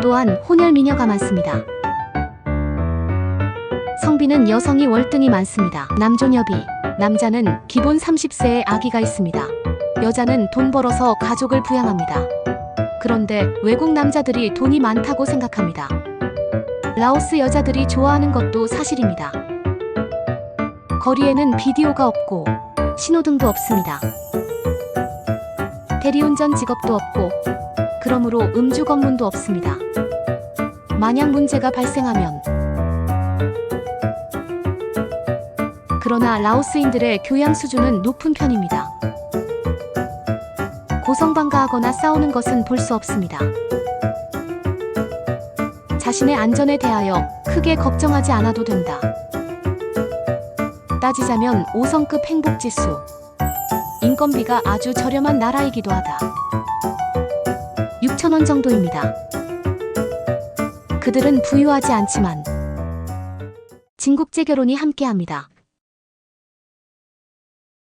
또한 혼혈 미녀가 많습니다. 성비는 여성이 월등히 많습니다. 남존여비. 남자는 기본 30세의 아기가 있습니다. 여자는 돈 벌어서 가족을 부양합니다. 그런데 외국 남자들이 돈이 많다고 생각합니다. 라오스 여자들이 좋아하는 것도 사실입니다. 거리에는 비디오가 없고 신호등도 없습니다. 대리운전 직업도 없고 그러므로 음주 검문도 없습니다. 만약 문제가 발생하면 그러나 라오스인들의 교양 수준은 높은 편입니다. 고성방가하거나 싸우는 것은 볼 수 없습니다. 자신의 안전에 대하여 크게 걱정하지 않아도 된다. 따지자면 5성급 행복지수. 인건비가 아주 저렴한 나라이기도 하다. 6천원 정도입니다. 그들은 부유하지 않지만 진국제 결혼이 함께합니다.